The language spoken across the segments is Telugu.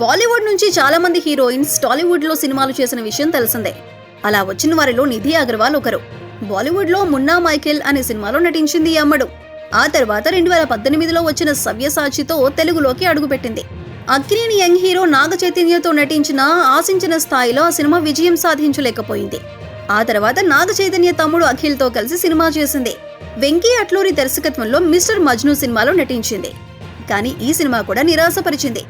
బాలీవుడ్ నుంచి చాలా మంది హీరోయిన్స్ టాలీవుడ్లో సినిమాలు చేసిన విషయం తెలిసిందే. అలా వచ్చిన వారిలో నిధి అగర్వాల్ ఒకరు. బాలీవుడ్లో మున్నా మైకేల్ అనే సినిమాలో నటించింది ఈ అమ్మడు. ఆ తర్వాత రెండు వేల పద్దెనిమిదిలో వచ్చిన సవ్యసాచితో తెలుగులోకి అడుగుపెట్టింది. అక్కినేని యంగ్ హీరో నాగ చైతన్యతో నటించిన ఆశించిన స్థాయిలో ఆ సినిమా విజయం సాధించలేకపోయింది. ఆ తర్వాత నాగ చైతన్య తమ్ముడు అఖిల్తో కలిసి సినిమా చేసింది. వెంకీ అట్లూరి దర్శకత్వంలో మిస్టర్ మజ్ను సినిమాలో నటించింది. కానీ ఈ సినిమా కూడా నిరాశపరిచింది.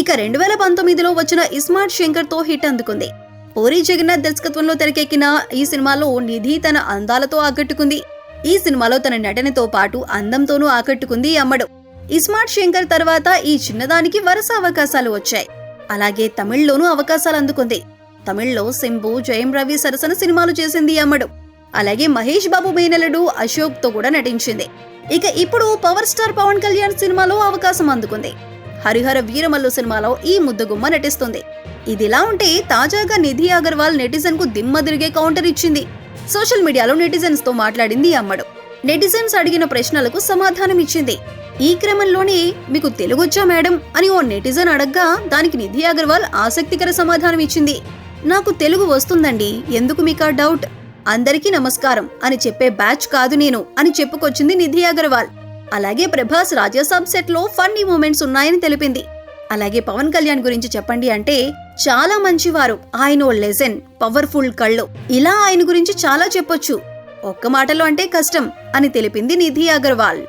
ఇక రెండు వేల పంతొమ్మిదిలో వచ్చిన ఇస్మార్ట్ శంకర్తో హిట్ అందుకుంది. పూరి జగన్నాథ్ దర్శకత్వంలో తెరకెక్కిన ఈ సినిమాలో నిధి తన అందాలతో ఆకట్టుకుంది. ఈ సినిమాలో తన నటనతో పాటు అందంతోనూ ఆకట్టుకుంది ఈ అమ్మడు. ఇస్మార్ట్ శంకర్ తర్వాత ఈ చిన్నదానికి వరుస అవకాశాలు వచ్చాయి. అలాగే తమిళ్ళోనూ అవకాశాలు అందుకుంది. తమిళ్ళో సింబు జయం రవి సరసన సినిమాలు చేసింది అమ్మడు. అలాగే మహేష్ బాబు మేనలుడు అశోక్తో కూడా నటించింది. ఇక ఇప్పుడు పవర్ స్టార్ పవన్ కళ్యాణ్ సినిమాలో అవకాశం అందుకుంది. హరిహర వీరమల్లు సినిమాలో ఈ ముద్దగుమ్మ నటిస్తుంది. ఇదిలా ఉంటే తాజాగా నిధి అగర్వాల్ నెటిజన్కు దిమ్మ తిరిగే కౌంటర్ ఇచ్చింది. సోషల్ మీడియాలో నెటిజన్స్తో మాట్లాడింది ఈ అమ్మడు. నెటిజన్స్ అడిగిన ప్రశ్నలకు సమాధానం ఇచ్చింది. ఈ క్రమంలోనే మీకు తెలుగొచ్చా మేడం? అని ఓ నెటిజన్ అడగ్గా దానికి నిధి అగర్వాల్ ఆసక్తికర సమాధానం ఇచ్చింది. నాకు తెలుగు వస్తుందండి. ఎందుకు మీకు ఆ డౌట్? అందరికీ నమస్కారం. అని చెప్పే బ్యాచ్ కాదు నేను అని చెప్పుకొచ్చింది నిధి అగర్వాల్. అలాగే ప్రభాస్ రాజాసాబ్ సెట్లో ఫన్నీ మూమెంట్స్ ఉన్నాయని తెలిపింది. అలాగే పవన్ కళ్యాణ్ గురించి చెప్పండి అంటే చాలా మంచివారు. ఆయన ఓ లెజెండ్ పవర్ఫుల్ కళ్ళు. ఇలా ఆయన గురించి చాలా చెప్పొచ్చు. ఒక్క మాటలో అంటే కష్టం అని తెలిపింది నిధి అగర్వాల్.